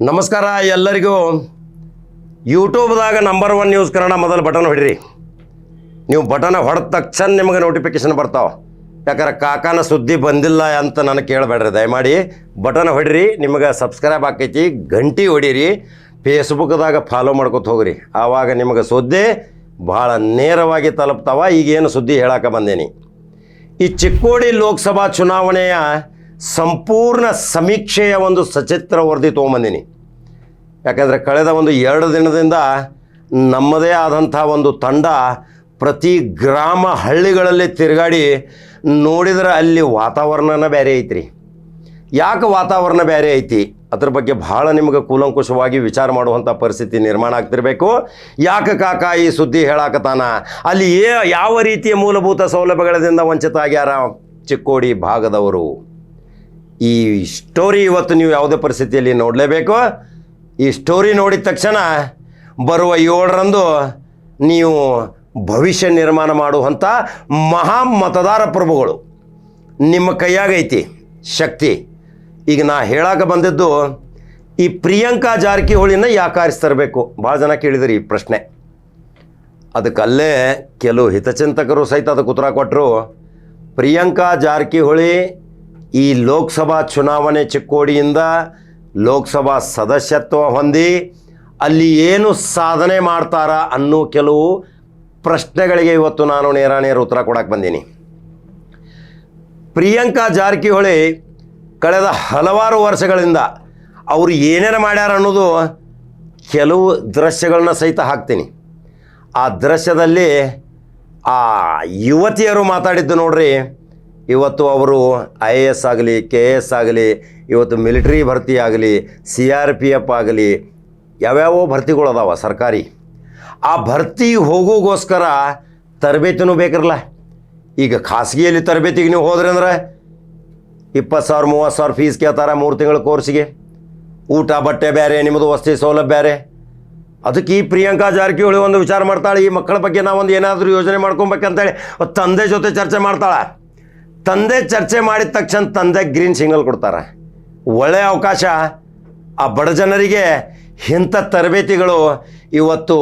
ನಮಸ್ಕಾರ ಎಲ್ಲರಿಗೂ. ಯೂಟ್ಯೂಬ್ದಾಗ ನಂಬರ್ ಒನ್ ನ್ಯೂಸ್ ಕನ್ನಡ ಮೊದಲು ಬಟನ್ ಹೊಡಿರಿ. ನೀವು ಬಟನ್ ಹೊಡೆದ ತಕ್ಷಣ ನಿಮಗೆ ನೋಟಿಫಿಕೇಶನ್ ಬರ್ತಾವೆ. ಯಾಕಂದ್ರೆ ಕಾಕಾನ ಸುದ್ದಿ ಬಂದಿಲ್ಲ ಅಂತ ನನಗೆ ಕೇಳಬೇಡ್ರಿ. ದಯಮಾಡಿ ಬಟನ್ ಹೊಡಿರಿ, ನಿಮಗೆ ಸಬ್ಸ್ಕ್ರೈಬ್ ಆಕೈತಿ ಗಂಟಿ ಹೊಡೀರಿ ಫೇಸ್ಬುಕ್ದಾಗ ಫಾಲೋ ಮಾಡ್ಕೊತ ಹೋಗ್ರಿ. ಆವಾಗ ನಿಮಗೆ ಸುದ್ದಿ ಭಾಳ ನೇರವಾಗಿ ತಲುಪ್ತಾವ. ಈಗೇನು ಸುದ್ದಿ ಹೇಳಕ್ಕೆ ಬಂದೇನಿ. ಈ ಚಿಕ್ಕೋಡಿ ಲೋಕಸಭಾ ಚುನಾವಣೆಯ ಸಂಪೂರ್ಣ ಸಮೀಕ್ಷೆಯ ಒಂದು ಸಚಿತ್ರ ವರದಿ ತೊಗೊಂಬಂದಿನಿ. ಯಾಕಂದರೆ ಕಳೆದ ಒಂದು ಎರಡು ದಿನದಿಂದ ನಮ್ಮದೇ ಆದಂಥ ಒಂದು ತಂಡ ಪ್ರತಿ ಗ್ರಾಮ ಹಳ್ಳಿಗಳಲ್ಲಿ ತಿರುಗಾಡಿ ನೋಡಿದ್ರೆ ಅಲ್ಲಿ ವಾತಾವರಣನ ಬೇರೆ ಐತ್ರಿ. ಯಾಕೆ ವಾತಾವರಣ ಬೇರೆ ಐತಿ? ಅದ್ರ ಬಗ್ಗೆ ಭಾಳ ನಿಮಗೆ ಕೂಲಂಕುಷವಾಗಿ ವಿಚಾರ ಮಾಡುವಂಥ ಪರಿಸ್ಥಿತಿ ನಿರ್ಮಾಣ ಆಗ್ತಿರಬೇಕು. ಯಾಕೆ ಕಾಕ ಈ ಸುದ್ದಿ ಹೇಳಾಕತಾನ ಅಲ್ಲಿ ಯಾವ ರೀತಿಯ ಮೂಲಭೂತ ಸೌಲಭ್ಯಗಳಿಂದ ವಂಚಿತ ಆಗ್ಯಾರ? ಚಿಕ್ಕೋಡಿ ಭಾಗದವರು. ಈ ಸ್ಟೋರಿ ಇವತ್ತು ನೀವು ಯಾವುದೇ ಪರಿಸ್ಥಿತಿಯಲ್ಲಿ ನೋಡಲೇಬೇಕು. ಈ ಸ್ಟೋರಿ ನೋಡಿದ ತಕ್ಷಣ ಬರುವ ಏಳರಂದು ನೀವು ಭವಿಷ್ಯ ನಿರ್ಮಾಣ ಮಾಡುವಂಥ ಮಹಾ ಮತದಾರ ಪ್ರಭುಗಳು. ನಿಮ್ಮ ಕೈಯಾಗೈತಿ ಶಕ್ತಿ. ಈಗ ನಾ ಹೇಳಾಕ ಬಂದಿದ್ದು ಈ ಪ್ರಿಯಾಂಕಾ ಜಾರಕಿಹೊಳಿನ ಯಾಕೆ ಆರಿಸ್ತರಬೇಕು ಭಾಳ ಜನ ಕೇಳಿದ್ರಿ ಈ ಪ್ರಶ್ನೆ. ಅದಕ್ಕಲ್ಲೇ ಕೆಲವು ಹಿತಚಿಂತಕರು ಸಹಿತ ಅದಕ್ಕೆ ಉತ್ತರ ಕೊಟ್ಟರು ಪ್ರಿಯಾಂಕಾ ಜಾರಕಿಹೊಳಿ ಈ ಲೋಕಸಭಾ ಚುನಾವಣೆ ಚಿಕ್ಕೋಡಿಯಿಂದ ಲೋಕಸಭಾ ಸದಸ್ಯತ್ವ ಹೊಂದಿ ಅಲ್ಲಿ ಏನು ಸಾಧನೆ ಮಾಡ್ತಾರ ಅನ್ನೋ ಕೆಲವು ಪ್ರಶ್ನೆಗಳಿಗೆ ಇವತ್ತು ನಾನು ನೇರ ನೇರ ಉತ್ತರ ಕೊಡಕ್ಕೆ ಬಂದೀನಿ. ಪ್ರಿಯಾಂಕಾ ಜಾರಕಿಹೊಳಿ ಕಳೆದ ಹಲವಾರು ವರ್ಷಗಳಿಂದ ಅವರು ಏನೇನು ಮಾಡ್ಯಾರ ಅನ್ನೋದು ಕೆಲವು ದೃಶ್ಯಗಳನ್ನ ಸಹಿತ ಹಾಕ್ತೀನಿ. ಆ ದೃಶ್ಯದಲ್ಲಿ ಆ ಯುವತಿಯರು ಮಾತಾಡಿದ್ದು ನೋಡ್ರಿ ಇವತ್ತು ಅವರು ಐ ಎ ಎಸ್ ಆಗಲಿ, ಕೆ ಎ ಎಸ್ ಆಗಲಿ, ಇವತ್ತು ಮಿಲಿಟ್ರಿ ಭರ್ತಿ ಆಗಲಿ, ಸಿ ಆರ್ ಪಿ ಎಫ್ ಆಗಲಿ, ಯಾವ್ಯಾವೋ ಭರ್ತಿಗಳು ಅದಾವ ಸರ್ಕಾರಿ. ಆ ಭರ್ತಿ ಹೋಗೋಗೋಸ್ಕರ ತರಬೇತಿನೂ ಬೇಕಿರಲ್ಲ. ಈಗ ಖಾಸಗಿಯಲ್ಲಿ ತರಬೇತಿಗೆ ನೀವು ಹೋದ್ರೆ ಅಂದ್ರೆ ಇಪ್ಪತ್ತು ಸಾವಿರ, ಮೂವತ್ತು ಸಾವಿರ ಫೀಸ್ ಕೇಳ್ತಾರೆ ಮೂರು ತಿಂಗಳ ಕೋರ್ಸಿಗೆ ಊಟ, ಬಟ್ಟೆ ಬೇರೆ ನಿಮ್ಮದು ವಸತಿ ಸೌಲಭ್ಯ ಬೇರೆ ಅದಕ್ಕೆ ಈ ಪ್ರಿಯಾಂಕಾ ಜಾರಕಿಹೊಳಿ ಒಂದು ವಿಚಾರ ಮಾಡ್ತಾಳೆ, ಈ ಮಕ್ಕಳ ಬಗ್ಗೆ ನಾವೊಂದು ಏನಾದರೂ ಯೋಜನೆ ಮಾಡ್ಕೊಬೇಕಂತೇಳಿ ತಂದೆ ಜೊತೆ ಚರ್ಚೆ ಮಾಡ್ತಾಳೆ. ತಂದೆ ಚರ್ಚೆ ಮಾಡಿದ ತಕ್ಷಣ ತಂದೆ ಗ್ರೀನ್ ಸಿಗ್ನಲ್ ಕೊಡ್ತಾರೆ. ಒಳ್ಳೆಯ ಅವಕಾಶ. ಆ ಬಡ ಜನರಿಗೆ ಇಂಥ ತರಬೇತಿಗಳು ಇವತ್ತು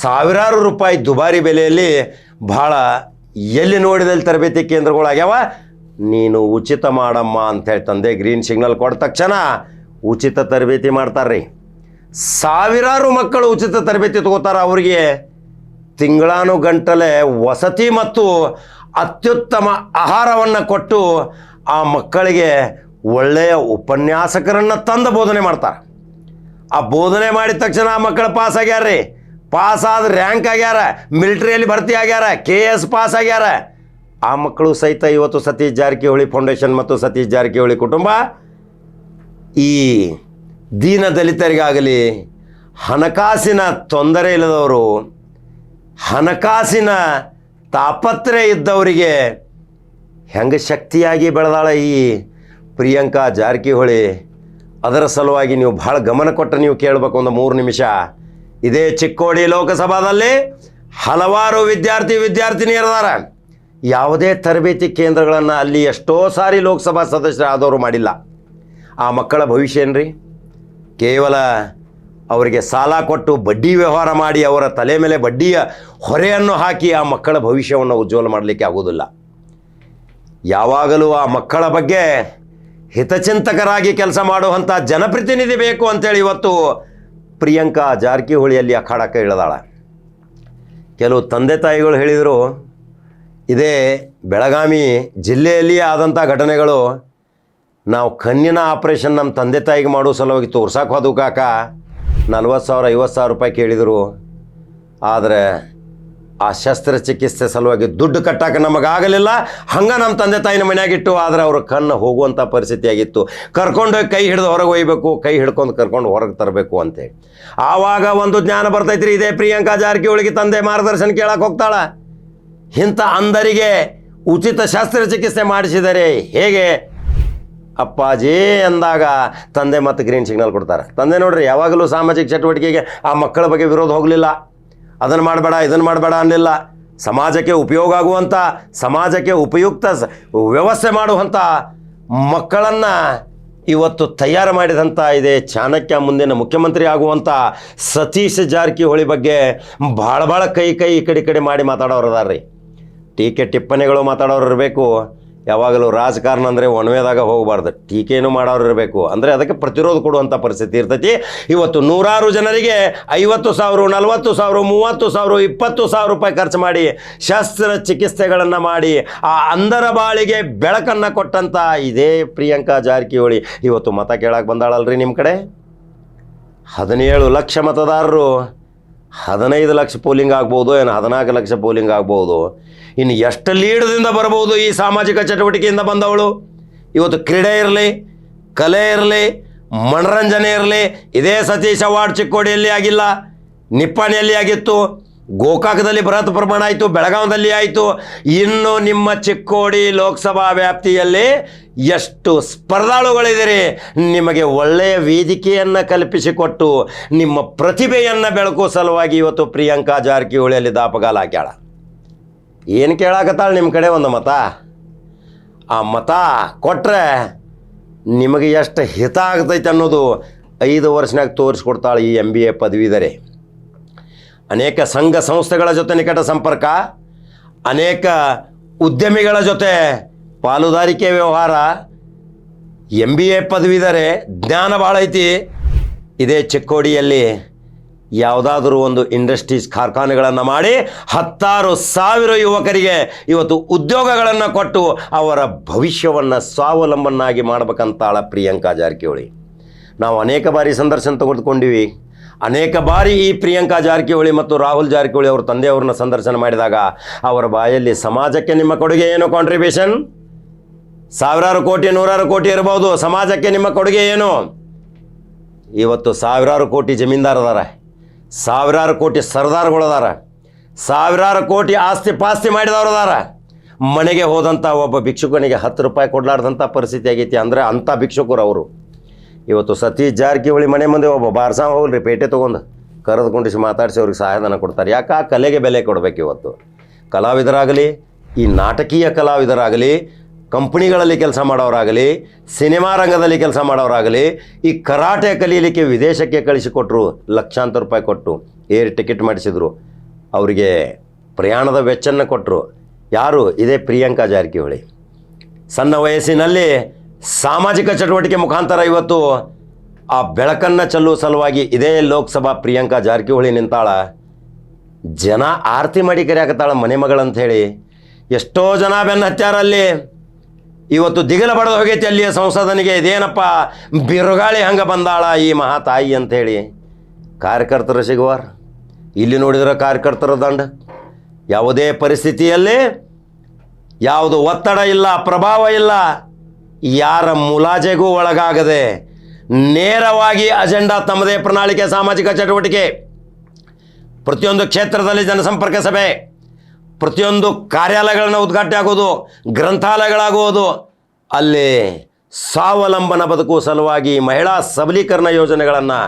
ಸಾವಿರಾರು ರೂಪಾಯಿ ದುಬಾರಿ ಬೆಲೆಯಲ್ಲಿ ಭಾಳ ಎಲ್ಲಿ ನೋಡಿದಲ್ಲಿ ತರಬೇತಿ ಕೇಂದ್ರಗಳಾಗ್ಯಾವ? ನೀನು ಉಚಿತ ಮಾಡಮ್ಮ ಅಂಥೇಳಿ ತಂದೆ ಗ್ರೀನ್ ಸಿಗ್ನಲ್ ಕೊಟ್ಟ ತಕ್ಷಣ ಉಚಿತ ತರಬೇತಿ ಮಾಡ್ತಾರ್ರಿ. ಸಾವಿರಾರು ಮಕ್ಕಳು ಉಚಿತ ತರಬೇತಿ ತಗೋತಾರ ಅವರಿಗೆ. ತಿಂಗಳಾನುಗಂಟಲೆ ವಸತಿ ಮತ್ತು ಅತ್ಯುತ್ತಮ ಆಹಾರವನ್ನು ಕೊಟ್ಟು ಆ ಮಕ್ಕಳಿಗೆ ಒಳ್ಳೆಯ ಉಪನ್ಯಾಸಕರನ್ನು ತಂದು ಬೋಧನೆ ಮಾಡ್ತಾರೆ. ಆ ಬೋಧನೆ ಮಾಡಿದ ತಕ್ಷಣ ಆ ಮಕ್ಕಳು ಪಾಸ್ ಆಗ್ಯಾರ ರೀ. ಪಾಸ್ ಆದ ರ್ಯಾಂಕ್ ಆಗ್ಯಾರ ಮಿಲಿಟ್ರಿಯಲ್ಲಿ ಭರ್ತಿ ಆಗ್ಯಾರ ಕೆ ಎಸ್ ಪಾಸ್ ಆಗ್ಯಾರ. ಆ ಮಕ್ಕಳು ಸಹಿತ ಇವತ್ತು ಸತೀಶ್ ಜಾರಕಿಹೊಳಿ ಫೌಂಡೇಶನ್ ಮತ್ತು ಸತೀಶ್ ಜಾರಕಿಹೊಳಿ ಕುಟುಂಬ ಈ ದೀನ ದಲಿತರಿಗಾಗಲಿ, ಹಣಕಾಸಿನ ತೊಂದರೆ ಇಲ್ಲದವರು, ಹಣಕಾಸಿನ ತಾಪತ್ರೆ ಇದ್ದವರಿಗೆ ಹೆಂಗೆ ಶಕ್ತಿಯಾಗಿ ಬೆಳೆದಾಳ ಈ ಪ್ರಿಯಾಂಕಾ ಜಾರಕಿಹೊಳಿ? ಅದರ ಸಲುವಾಗಿ ನೀವು ಭಾಳ ಗಮನ ಕೊಟ್ಟು ನೀವು ಕೇಳಬೇಕು ಒಂದು ಮೂರು ನಿಮಿಷ. ಇದೇ ಚಿಕ್ಕೋಡಿ ಲೋಕಸಭಾದಲ್ಲಿ ಹಲವಾರು ವಿದ್ಯಾರ್ಥಿ ವಿದ್ಯಾರ್ಥಿನಿಯರದಾರ. ಯಾವುದೇ ತರಬೇತಿ ಕೇಂದ್ರಗಳನ್ನು ಅಲ್ಲಿ ಎಷ್ಟೋ ಸಾರಿ ಲೋಕಸಭಾ ಸದಸ್ಯರಾದವರು ಮಾಡಿಲ್ಲ. ಆ ಮಕ್ಕಳ ಭವಿಷ್ಯ ಏನ್ರಿ? ಕೇವಲ ಅವರಿಗೆ ಸಾಲ ಕೊಟ್ಟು ಬಡ್ಡಿ ವ್ಯವಹಾರ ಮಾಡಿ ಅವರ ತಲೆ ಮೇಲೆ ಬಡ್ಡಿಯ ಹೊರೆಯನ್ನು ಹಾಕಿ ಆ ಮಕ್ಕಳ ಭವಿಷ್ಯವನ್ನು ಉಜ್ವಲ ಮಾಡಲಿಕ್ಕೆ ಆಗೋದಿಲ್ಲ ಯಾವಾಗಲೂ ಆ ಮಕ್ಕಳ ಬಗ್ಗೆ ಹಿತಚಿಂತಕರಾಗಿ ಕೆಲಸ ಮಾಡುವಂಥ ಜನಪ್ರತಿನಿಧಿ ಬೇಕು ಅಂತೇಳಿ ಇವತ್ತು ಪ್ರಿಯಾಂಕಾ ಜಾರಕಿಹೊಳಿಯಲ್ಲಿ ಅಖಾಡಕ್ಕೆ ಇಳಿದಾಳ. ಕೆಲವು ತಂದೆ ತಾಯಿಗಳು ಹೇಳಿದರು, ಇದೇ ಬೆಳಗಾವಿ ಜಿಲ್ಲೆಯಲ್ಲಿಯೇ ಆದಂಥ ಘಟನೆಗಳು ನಾವು ಕಣ್ಣಿನ ಆಪ್ರೇಷನ್ ನಮ್ಮ ತಂದೆ ತಾಯಿಗೆ ಮಾಡೋ ಸಲುವಾಗಿ ತೋರ್ಸಕ್ಕೆ ಹೋದವು ಕಾಕ. ನಲ್ವತ್ತು ಸಾವಿರ, ಐವತ್ತು ಸಾವಿರ ರೂಪಾಯಿ ಕೇಳಿದರು. ಆದರೆ ಆ ಶಸ್ತ್ರಚಿಕಿತ್ಸೆ ಸಲುವಾಗಿ ದುಡ್ಡು ಕಟ್ಟಕ್ಕೆ ನಮಗಾಗಲಿಲ್ಲ. ಹಂಗೆ ನಮ್ಮ ತಂದೆ ತಾಯಿನ ಮನೆಯಾಗಿಟ್ಟು ಆದರೆ ಅವ್ರ ಕಣ್ಣು ಹೋಗುವಂಥ ಪರಿಸ್ಥಿತಿ ಆಗಿತ್ತು ಕರ್ಕೊಂಡೋಗಿ ಕೈ ಹಿಡಿದು ಹೊರಗೆ ಒಯ್ಬೇಕು, ಕೈ ಹಿಡ್ಕೊಂಡು ಕರ್ಕೊಂಡು ಹೊರಗೆ ತರಬೇಕು ಅಂತೇಳಿ ಆವಾಗ ಒಂದು ಜ್ಞಾನ ಬರ್ತೈತ್ರಿ, ಇದೇ ಪ್ರಿಯಾಂಕಾ ಜಾರಕಿಹೊಳಿಗೆ ತಂದೆ ಮಾರ್ಗದರ್ಶನ ಕೇಳಕ್ಕೆ ಹೋಗ್ತಾಳ. ಇಂಥ ಅಂದರಿಗೆ ಉಚಿತ ಶಸ್ತ್ರಚಿಕಿತ್ಸೆ ಮಾಡಿಸಿದರೆ ಹೇಗೆ? ಅಪ್ಪಾಜಿ ಅಂದಾಗ ತಂದೆ ಮತ್ತು ಗ್ರೀನ್ ಸಿಗ್ನಲ್ ಕೊಡ್ತಾರೆ. ತಂದೆ ನೋಡ್ರಿ, ಯಾವಾಗಲೂ ಸಾಮಾಜಿಕ ಚಟುವಟಿಕೆಗೆ ಆ ಮಕ್ಕಳ ಬಗ್ಗೆ ವಿರೋಧ ಹೋಗಲಿಲ್ಲ. ಅದನ್ನು ಮಾಡಬೇಡ ಇದನ್ನು ಮಾಡಬೇಡ ಅನ್ನಲಿಲ್ಲ ಸಮಾಜಕ್ಕೆ ಉಪಯೋಗ ಆಗುವಂಥ ಸಮಾಜಕ್ಕೆ ಉಪಯುಕ್ತ ವ್ಯವಸ್ಥೆ ಮಾಡುವಂಥ ಮಕ್ಕಳನ್ನು ಇವತ್ತು ತಯಾರು ಮಾಡಿದಂಥ ಇದೆ ಚಾಣಕ್ಯ ಮುಂದಿನ ಮುಖ್ಯಮಂತ್ರಿ ಆಗುವಂಥ ಸತೀಶ್ ಜಾರಕಿಹೊಳಿ ಬಗ್ಗೆ ಭಾಳ ಭಾಳ ಕೈ ಕೈ ಈ ಕಡೆ ಕಡೆ ಮಾಡಿ ಮಾತಾಡೋರು ಅದಾರ ರೀ ಟೀಕೆ ಟಿಪ್ಪಣಿಗಳು ಮಾತಾಡೋರು ಇರಬೇಕು. ಯಾವಾಗಲೂ ರಾಜಕಾರಣ ಅಂದರೆ ಒಣವೆದಾಗ ಹೋಗಬಾರ್ದು. ಟೀಕೆನೂ ಮಾಡೋರು ಇರಬೇಕು. ಅಂದರೆ ಅದಕ್ಕೆ ಪ್ರತಿರೋಧ ಕೊಡುವಂಥ ಪರಿಸ್ಥಿತಿ ಇರ್ತೈತಿ. ಇವತ್ತು ನೂರಾರು ಜನರಿಗೆ ಐವತ್ತು ಸಾವಿರ, ನಲವತ್ತು ಸಾವಿರ, ಮೂವತ್ತು ಸಾವಿರ, ಇಪ್ಪತ್ತು ಸಾವಿರ ರೂಪಾಯಿ ಖರ್ಚು ಮಾಡಿ ಶಸ್ತ್ರ ಚಿಕಿತ್ಸೆಗಳನ್ನು ಮಾಡಿ ಆ ಅಂಧರ ಬಾಳಿಗೆ ಬೆಳಕನ್ನು ಕೊಟ್ಟಂಥ ಇದೇ ಪ್ರಿಯಾಂಕಾ ಜಾರಕಿಹೊಳಿ. ಇವತ್ತು ಮತ ಕೇಳಕ್ಕೆ ಬಂದಾಳಲ್ರಿ ನಿಮ್ಮ ಕಡೆ? ಹದಿನೇಳು ಲಕ್ಷ ಮತದಾರರು. ಹದಿನೈದು ಲಕ್ಷ ಪೋಲಿಂಗ್ ಆಗ್ಬೋದು, ಏನು ಹದಿನಾಲ್ಕು ಲಕ್ಷ ಪೋಲಿಂಗ್ ಆಗ್ಬೋದು. ಇನ್ನು ಎಷ್ಟು ಲೀಡದಿಂದ ಬರ್ಬೋದು ಈ ಸಾಮಾಜಿಕ ಚಟುವಟಿಕೆಯಿಂದ ಬಂದವಳು? ಇವತ್ತು ಕ್ರೀಡೆ ಇರಲಿ, ಕಲೆ ಇರಲಿ, ಮನರಂಜನೆ ಇರಲಿ, ಇದೇ ಸತೀಶ್ ಅವಾರ್ಡ್ ಚಿಕ್ಕೋಡಿಯಲ್ಲಿ ಆಗಿಲ್ಲ, ನಿಪ್ಪಾಣಿಯಲ್ಲಿ ಆಗಿತ್ತು, ಗೋಕಾಕದಲ್ಲಿ ಬೃಹತ್ ಪ್ರಮಾಣ ಆಯಿತು, ಬೆಳಗಾವದಲ್ಲಿ ಆಯಿತು. ಇನ್ನು ನಿಮ್ಮ ಚಿಕ್ಕೋಡಿ ಲೋಕಸಭಾ ವ್ಯಾಪ್ತಿಯಲ್ಲಿ ಎಷ್ಟು ಸ್ಪರ್ಧಾಳುಗಳಿದ್ದೀರಿ? ನಿಮಗೆ ಒಳ್ಳೆಯ ವೇದಿಕೆಯನ್ನು ಕಲ್ಪಿಸಿಕೊಟ್ಟು, ನಿಮ್ಮ ಪ್ರತಿಭೆಯನ್ನು ಬೆಳಕೋ ಸಲುವಾಗಿ ಇವತ್ತು ಪ್ರಿಯಾಂಕಾ ಜಾರಕಿಹೊಳಿಯಲ್ಲಿ ದಾಪಗಾಲ ಹಾಕ್ಯಾಳ. ಏನು ಕೇಳಾಕತ್ತಾಳೆ ನಿಮ್ಮ ಕಡೆ ಒಂದು ಮತ? ಆ ಮತ ಕೊಟ್ಟರೆ ನಿಮಗೆ ಎಷ್ಟು ಹಿತ ಆಗ್ತೈತೆ ಅನ್ನೋದು ಐದು ವರ್ಷನಾಗ ತೋರಿಸ್ಕೊಡ್ತಾಳೆ ಈ ಎಂ ಬಿ ಎ ಪದವೀಧರೆ. ಅನೇಕ ಸಂಘ ಸಂಸ್ಥೆಗಳ ಜೊತೆ ನಿಕಟ ಸಂಪರ್ಕ, ಅನೇಕ ಉದ್ಯಮಿಗಳ ಜೊತೆ ಪಾಲುದಾರಿಕೆ ವ್ಯವಹಾರ ಎಂ ಬಿ ಎ ಪದವೀಧರೆ ಜ್ಞಾನ ಭಾಳ ಐತಿ. ಇದೇ ಚಿಕ್ಕೋಡಿಯಲ್ಲಿ ಯಾವುದಾದ್ರೂ ಒಂದು ಇಂಡಸ್ಟ್ರೀಸ್ ಕಾರ್ಖಾನೆಗಳನ್ನು ಮಾಡಿ ಹತ್ತಾರು ಸಾವಿರ ಯುವಕರಿಗೆ ಇವತ್ತು ಉದ್ಯೋಗಗಳನ್ನು ಕೊಟ್ಟು ಅವರ ಭವಿಷ್ಯವನ್ನು ಸ್ವಾವಲಂಬನಾಗಿ ಮಾಡಬೇಕಂತಾಳ ಪ್ರಿಯಾಂಕಾ ಜಾರಕಿಹೊಳಿ. ನಾವು ಅನೇಕ ಬಾರಿ ಸಂದರ್ಶನ ತೆಗೆದುಕೊಂಡಿವಿ ಅನೇಕ ಬಾರಿ ಈ ಪ್ರಿಯಾಂಕಾ ಜಾರಕಿಹೊಳಿ ಮತ್ತು ರಾಹುಲ್ ಜಾರಕಿಹೊಳಿ ಅವರ ತಂದೆಯವ್ರನ್ನ ಸಂದರ್ಶನ ಮಾಡಿದಾಗ ಅವರ ಬಾಯಲ್ಲಿ ಸಮಾಜಕ್ಕೆ ನಿಮ್ಮ ಕೊಡುಗೆ ಏನು ಕಾಂಟ್ರಿಬ್ಯೂಷನ್ ಸಾವಿರಾರು ಕೋಟಿ, ನೂರಾರು ಕೋಟಿ ಇರಬಹುದು. ಸಮಾಜಕ್ಕೆ ನಿಮ್ಮ ಕೊಡುಗೆ ಏನು? ಇವತ್ತು ಸಾವಿರಾರು ಕೋಟಿ ಜಮೀನ್ದಾರದಾರೆ. ಸಾವಿರಾರು ಕೋಟಿ ಸರ್ದಾರ್ಗಳು ಅದಾರ ಸಾವಿರಾರು ಕೋಟಿ ಆಸ್ತಿ ಪಾಸ್ತಿ ಮಾಡಿದವರು ಅದಾರ ಮನೆಗೆ ಹೋದಂಥ ಒಬ್ಬ ಭಿಕ್ಷುಕನಿಗೆ ಹತ್ತು ರೂಪಾಯಿ ಕೊಡಲಾರ್ದಂಥ ಪರಿಸ್ಥಿತಿ ಆಗೈತಿ ಅಂದರೆ ಅಂಥ ಭಿಕ್ಷುಕರು ಅವರು. ಇವತ್ತು ಸತೀಶ್ ಜಾರಕಿಹೊಳಿ ಮನೆ ಮುಂದೆ ಒಬ್ಬ ಬಾರ್ಸ ಹೋಗ್ಲಿ, ಪೇಟೆ ತೊಗೊಂಡು ಕರೆದುಕೊಂಡಿಸಿ ಮಾತಾಡಿಸಿ ಅವ್ರಿಗೆ ಸಹಾಯಧನ ಕೊಡ್ತಾರೆ. ಯಾಕೆ ಆ ಕಲೆಗೆ ಬೆಲೆ ಕೊಡಬೇಕು ಇವತ್ತು? ಕಲಾವಿದರಾಗಲಿ, ಈ ನಾಟಕೀಯ ಕಲಾವಿದರಾಗಲಿ ಕಂಪ್ನಿಗಳಲ್ಲಿ ಕೆಲಸ ಮಾಡೋರಾಗಲಿ, ಸಿನಿಮಾ ರಂಗದಲ್ಲಿ ಕೆಲಸ ಮಾಡೋರಾಗಲಿ, ಈ ಕರಾಟೆ ಕಲೀಲಿಕ್ಕೆ ವಿದೇಶಕ್ಕೆ ಕಳಿಸಿಕೊಟ್ರು, ಲಕ್ಷಾಂತರ ರೂಪಾಯಿ ಕೊಟ್ಟು, ಏರ್ ಟಿಕೆಟ್ ಮಾಡಿಸಿದ್ರು. ಅವರಿಗೆ ಪ್ರಯಾಣದ ವೆಚ್ಚನ್ನು ಕೊಟ್ಟರು ಯಾರು? ಇದೇ ಪ್ರಿಯಾಂಕಾ ಜಾರಕಿಹೊಳಿ. ಸಣ್ಣ ವಯಸ್ಸಿನಲ್ಲಿ ಸಾಮಾಜಿಕ ಚಟುವಟಿಕೆ ಮುಖಾಂತರ ಇವತ್ತು ಆ ಬೆಳಕನ್ನು ಚೆಲ್ಲುವ ಸಲುವಾಗಿ ಇದೇ ಲೋಕಸಭಾ ಪ್ರಿಯಾಂಕಾ ಜಾರಕಿಹೊಳಿ ನಿಂತಾಳ. ಜನ ಆರತಿ ಮಾಡಿ ಕರೆಯಾಕತ್ತಾಳ ಮನೆ ಮಗಳಂಥೇಳಿ ಎಷ್ಟೋ ಜನ ಬೆನ್ನ ಹತ್ಯಾರ ಅಲ್ಲಿ ಇವತ್ತು ದಿಗಲ ಬಡದ ಹೋಗೈತಿ ಅಲ್ಲಿಯ ಸಂಸದನಿಗೆ, ಇದೇನಪ್ಪ ಬಿರುಗಾಳಿ ಹಂಗೆ ಬಂದಾಳ ಈ ಮಹಾತಾಯಿ ಅಂಥೇಳಿ. ಕಾರ್ಯಕರ್ತರು ಸಿಗುವಾರ? ಇಲ್ಲಿ ನೋಡಿದ್ರೆ ಕಾರ್ಯಕರ್ತರ ದಂಡ. ಯಾವುದೇ ಪರಿಸ್ಥಿತಿಯಲ್ಲಿ ಯಾವುದು ಒತ್ತಡ ಇಲ್ಲ, ಪ್ರಭಾವ ಇಲ್ಲ, ಯಾರ ಮುಲಾಜೆಗೂ ಒಳಗಾಗದೆ ನೇರವಾಗಿ ಅಜೆಂಡಾ ತಮ್ಮದೇ ಪ್ರಣಾಳಿಕೆ, ಸಾಮಾಜಿಕ ಚಟುವಟಿಕೆ, ಪ್ರತಿಯೊಂದು ಕ್ಷೇತ್ರದಲ್ಲಿ ಜನಸಂಪರ್ಕ ಸಭೆ. ಪ್ರತಿಯೊಂದು ಕಾರ್ಯಾಲಯಗಳನ್ನ ಉದ್ಘಾಟನೆ ಆಗೋದು ಗ್ರಂಥಾಲಯಗಳಾಗುವುದು ಅಲ್ಲಿ ಸ್ವಾವಲಂಬನ ಬದುಕು ಸಲುವಾಗಿ ಮಹಿಳಾ ಸಬಲೀಕರಣ ಯೋಜನೆಗಳನ್ನು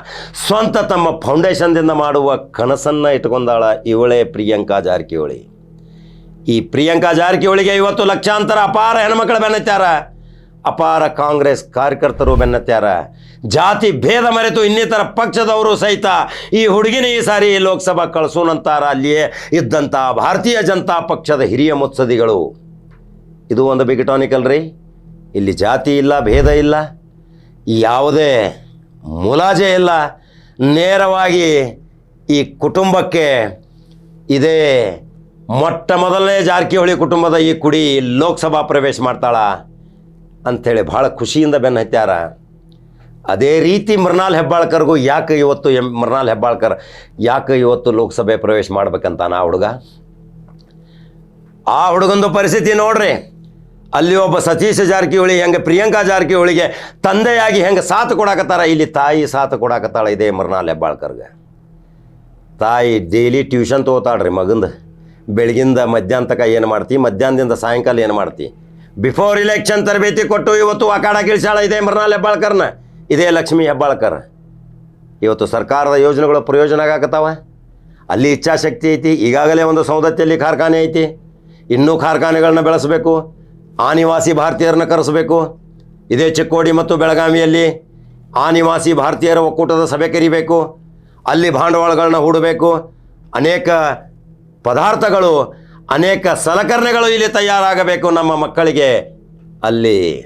ಸ್ವಂತ ತಮ್ಮ ಫೌಂಡೇಶನ್ದಿಂದ ಮಾಡುವ ಕನಸನ್ನು ಇಟ್ಕೊಂಡಾಳ ಇವಳೇ ಪ್ರಿಯಾಂಕಾ ಜಾರಕಿಹೊಳಿ. ಈ ಪ್ರಿಯಾಂಕಾ ಜಾರಕಿಹೊಳಿಗೆ ಇವತ್ತು ಲಕ್ಷಾಂತರ ಅಪಾರ ಹೆಣ್ಮಕ್ಳು ಬೆನ್ನತ್ಯಾರ. ಅಪಾರ ಕಾಂಗ್ರೆಸ್ ಕಾರ್ಯಕರ್ತರು ಬೆನ್ನತ್ಯಾರ ಜಾತಿ ಭೇದ ಮರೆತು ಇನ್ನಿತರ ಪಕ್ಷದವರು ಸಹಿತ ಈ ಹುಡುಗಿನ ಈ ಸಾರಿ ಲೋಕಸಭಾ ಕಳಿಸೋನಂತಾರ. ಅಲ್ಲಿಯೇ ಇದ್ದಂಥ ಭಾರತೀಯ ಜನತಾ ಪಕ್ಷದ ಹಿರಿಯ ಮುತ್ಸದಿಗಳು ಇದು ಒಂದು ಬಿಗ್ ರೀ ಅಲ್ರಿ. ಇಲ್ಲಿ ಜಾತಿ ಇಲ್ಲ, ಭೇದ ಇಲ್ಲ. ಯಾವುದೇ ಮುಲಾಜೆ ಇಲ್ಲ. ನೇರವಾಗಿ ಈ ಕುಟುಂಬಕ್ಕೆ ಇದೇ ಮೊಟ್ಟ ಮೊದಲನೇ ಜಾರಕಿಹೊಳಿ ಕುಟುಂಬದ ಈ ಕುಡಿ ಲೋಕಸಭಾ ಪ್ರವೇಶ ಮಾಡ್ತಾಳ. ಅಂಥೇಳಿ ಭಾಳ ಖುಷಿಯಿಂದ ಬೆನ್ನ ಹತ್ಯಾರ. ಅದೇ ರೀತಿ ಮೃಣಾಲ್ ಹೆಬ್ಬಾಳ್ಕರ್ಗೂ ಯಾಕೆ ಇವತ್ತು ಎಂ ಮೃಣಾಲ್ ಹೆಬ್ಬಾಳ್ಕರ್ ಯಾಕೆ ಇವತ್ತು ಲೋಕಸಭೆ ಪ್ರವೇಶ ಮಾಡ್ಬೇಕಂತ ಆ ಹುಡುಗ? ಆ ಹುಡುಗಂದು ಪರಿಸ್ಥಿತಿ ನೋಡ್ರಿ. ಅಲ್ಲಿ ಒಬ್ಬ ಸತೀಶ್ ಜಾರಕಿಹೊಳಿ ಹೆಂಗೆ ಪ್ರಿಯಾಂಕಾ ಜಾರಕಿಹೊಳಿಗೆ ತಂದೆಯಾಗಿ ಹೆಂಗೆ ಸಾಥ್ ಕೊಡಾಕತ್ತಾರ, ಇಲ್ಲಿ ತಾಯಿ ಸಾಥ್ ಕೊಡಾಕತ್ತಾಳ ಇದೇ ಮೃಣಾಲ್ ಹೆಬ್ಬಾಳ್ಕರ್ಗೆ. ತಾಯಿ ಡೈಲಿ ಟ್ಯೂಷನ್ ತೊಗೋತಾಳ್ರಿ ಮಗಂದು. ಬೆಳಗಿಂದ ಮಧ್ಯಾಹ್ನ ತನಕ ಏನು ಮಾಡ್ತಿ, ಮಧ್ಯಾಹ್ನದಿಂದ ಸಾಯಂಕಾಲ ಏನು ಮಾಡ್ತಿ? ಬಿಫೋರ್ ಇಲೆಕ್ಷನ್ ತರಬೇತಿ ಕೊಟ್ಟು ಇವತ್ತು ಅಖಾಡ ಕಿಳಿಸಾಳ ಇದೇ ಮೃಣಾಲ್ ಹೆಬ್ಬಾಳ್ಕರ್ನ. ಇದೇ ಲಕ್ಷ್ಮಿ ಹೆಬ್ಬಾಳ್ಕರ್. ಇವತ್ತು ಸರ್ಕಾರದ ಯೋಜನೆಗಳು ಪ್ರಯೋಜನ ಆಗಕತ್ತಾವ? ಅಲ್ಲಿ ಇಚ್ಛಾಶಕ್ತಿ ಐತಿ, ಈಗಾಗಲೇ ಒಂದು ಸೌದತ್ತಿಯಲ್ಲಿ ಕಾರ್ಖಾನೆ ಐತಿ. ಇನ್ನೂ ಕಾರ್ಖಾನೆಗಳನ್ನ ಬೆಳೆಸಬೇಕು. ಆನಿವಾಸಿ ಭಾರತೀಯರನ್ನ ಕರೆಸಬೇಕು. ಇದೇ ಚಿಕ್ಕೋಡಿ ಮತ್ತು ಬೆಳಗಾವಿಯಲ್ಲಿ ಆನಿವಾಸಿ ಭಾರತೀಯರ ಒಕ್ಕೂಟದ ಸಭೆ ಕರಿಬೇಕು. ಅಲ್ಲಿ ಬಂಡವಾಳಗಳನ್ನ ಹೂಡಬೇಕು. ಅನೇಕ ಪದಾರ್ಥಗಳು ಅನೇಕ ಸಲಕರಣೆಗಳು ಇಲ್ಲಿ ತಯಾರಾಗಬೇಕು ನಮ್ಮ ಮಕ್ಕಳಿಗೆ. ಅಲ್ಲಿ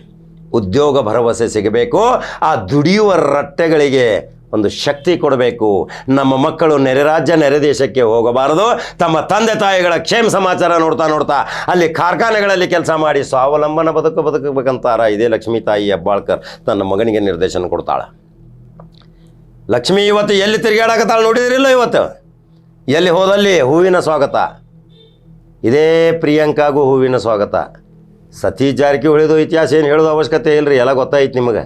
ಉದ್ಯೋಗ ಭರವಸೆ ಸಿಗಬೇಕು, ಆ ದುಡಿಯುವ ರಟ್ಟೆಗಳಿಗೆ ಒಂದು ಶಕ್ತಿ ಕೊಡಬೇಕು. ನಮ್ಮ ಮಕ್ಕಳು ನೆರೆ ರಾಜ್ಯ, ನೆರೆ ದೇಶಕ್ಕೆ ಹೋಗಬಾರದು. ತಮ್ಮ ತಂದೆ ತಾಯಿಗಳ ಕ್ಷೇಮ ಸಮಾಚಾರ ನೋಡ್ತಾ ನೋಡ್ತಾ ಅಲ್ಲಿ ಕಾರ್ಖಾನೆಗಳಲ್ಲಿ ಕೆಲಸ ಮಾಡಿ ಸ್ವಾವಲಂಬನ ಬದುಕು ಬದುಕಬೇಕಂತಾರ ಇದೇ ಲಕ್ಷ್ಮೀ ತಾಯಿ ಹೆಬ್ಬಾಳ್ಕರ್ ತನ್ನ ಮಗನಿಗೆ ನಿರ್ದೇಶನ ಕೊಡ್ತಾಳೆ. ಲಕ್ಷ್ಮಿ ಇವತ್ತು ಎಲ್ಲಿ ತಿರುಗಾಡಕತ್ತಾಳೆ ನೋಡಿದಿರಿಲ್ಲ ಇವತ್ತು? ಎಲ್ಲಿ ಹೋದಲ್ಲಿ ಹೂವಿನ ಸ್ವಾಗತ? ಇದೇ ಪ್ರಿಯಾಂಕಾಗೂ ಹೂವಿನ ಸ್ವಾಗತ. ಸತೀಶ್ ಜಾರಕಿಹೊಳಿದು ಇತಿಹಾಸ ಏನು ಹೇಳೋದು ಅವಶ್ಯಕತೆ ಇಲ್ಲ ರೀ ಎಲ್ಲ ಗೊತ್ತಾಯ್ತು ನಿಮಗೆ.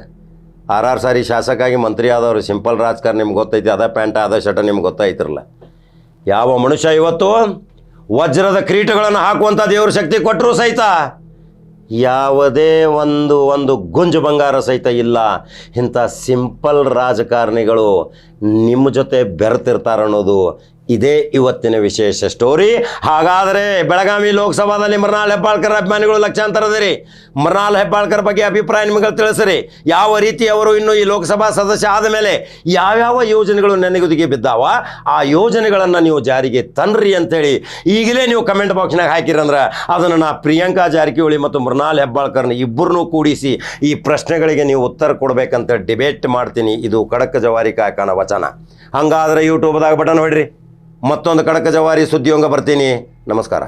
ಆರ್ ಆರ್ ಸಾರಿ ಶಾಸಕಾಗಿ ಮಂತ್ರಿ ಆದವರು ಸಿಂಪಲ್ ರಾಜಕಾರಣ ನಿಮ್ಗೆ ಗೊತ್ತೈತಿ, ಅದ ಪ್ಯಾಂಟ, ಅದ ಶರ್ಟ ನಿಮ್ಗೆ ಗೊತ್ತಾಯ್ತಿರಲ್ಲ. ಯಾವ ಮನುಷ್ಯ ಇವತ್ತು ವಜ್ರದ ಕ್ರೀಟಗಳನ್ನು ಹಾಕುವಂಥ ದೇವ್ರ ಶಕ್ತಿ ಕೊಟ್ಟರು ಸಹಿತ ಯಾವುದೇ ಒಂದು ಒಂದು ಗುಂಜು ಬಂಗಾರ ಸಹಿತ ಇಲ್ಲ. ಇಂಥ ಸಿಂಪಲ್ ರಾಜಕಾರಣಿಗಳು ನಿಮ್ಮ ಜೊತೆ ಬೆರೆತಿರ್ತಾರೆ ಅನ್ನೋದು ಇದೇ ಇವತ್ತಿನ ವಿಶೇಷ ಸ್ಟೋರಿ ಹಾಗಾದರೆ ಬೆಳಗಾವಿ ಲೋಕಸಭಾದಲ್ಲಿ ಮೃಣಾಲ್ ಹೆಬ್ಬಾಳ್ಕರ್ ಅಭಿಮಾನಿಗಳು ಲಕ್ಷಾಂತರದಿರಿ ಮೃಣಾಲ್ ಹೆಬ್ಬಾಳ್ಕರ್ ಬಗ್ಗೆ ಅಭಿಪ್ರಾಯ ನಿಮಗೆ ತಿಳಿಸಿರಿ. ಯಾವ ರೀತಿ ಅವರು ಇನ್ನು ಈ ಲೋಕಸಭಾ ಸದಸ್ಯ ಆದ ಮೇಲೆ ಯಾವ್ಯಾವ ಯೋಜನೆಗಳು ನೆನೆಗುದಿಗೆ ಬಿದ್ದಾವ? ಆ ಯೋಜನೆಗಳನ್ನು ನೀವು ಜಾರಿಗೆ ತನ್ರಿ ಅಂತೇಳಿ ಈಗಲೇ ನೀವು ಕಮೆಂಟ್ ಬಾಕ್ಸ್ನಾಗ ಹಾಕಿರಂದ್ರೆ ಅದನ್ನು ನಾ ಪ್ರಿಯಾಂಕಾ ಜಾರಕಿಹೊಳಿ ಮತ್ತು ಮೃಣಾಲ್ ಹೆಬ್ಬಾಳ್ಕರ್ನ ಇಬ್ಬರನ್ನೂ ಕೂಡಿಸಿ ಈ ಪ್ರಶ್ನೆಗಳಿಗೆ ನೀವು ಉತ್ತರ ಕೊಡಬೇಕಂತ ಡಿಬೇಟ್ ಮಾಡ್ತೀನಿ. ಇದು ಖಡಕ್ ಜವಾರಿ ಕಾಯಕನ ವಚನ. ಹಂಗಾದ್ರೆ ಯೂಟ್ಯೂಬ್ದಾಗ ಬಟನ್ ಹೊಡ್ರಿ. ಮತ್ತೊಂದು ಕಡಕ ಜವಾರಿ ಸುದ್ದಿಯೊಂಗ ಬರ್ತೀನಿ. ನಮಸ್ಕಾರ.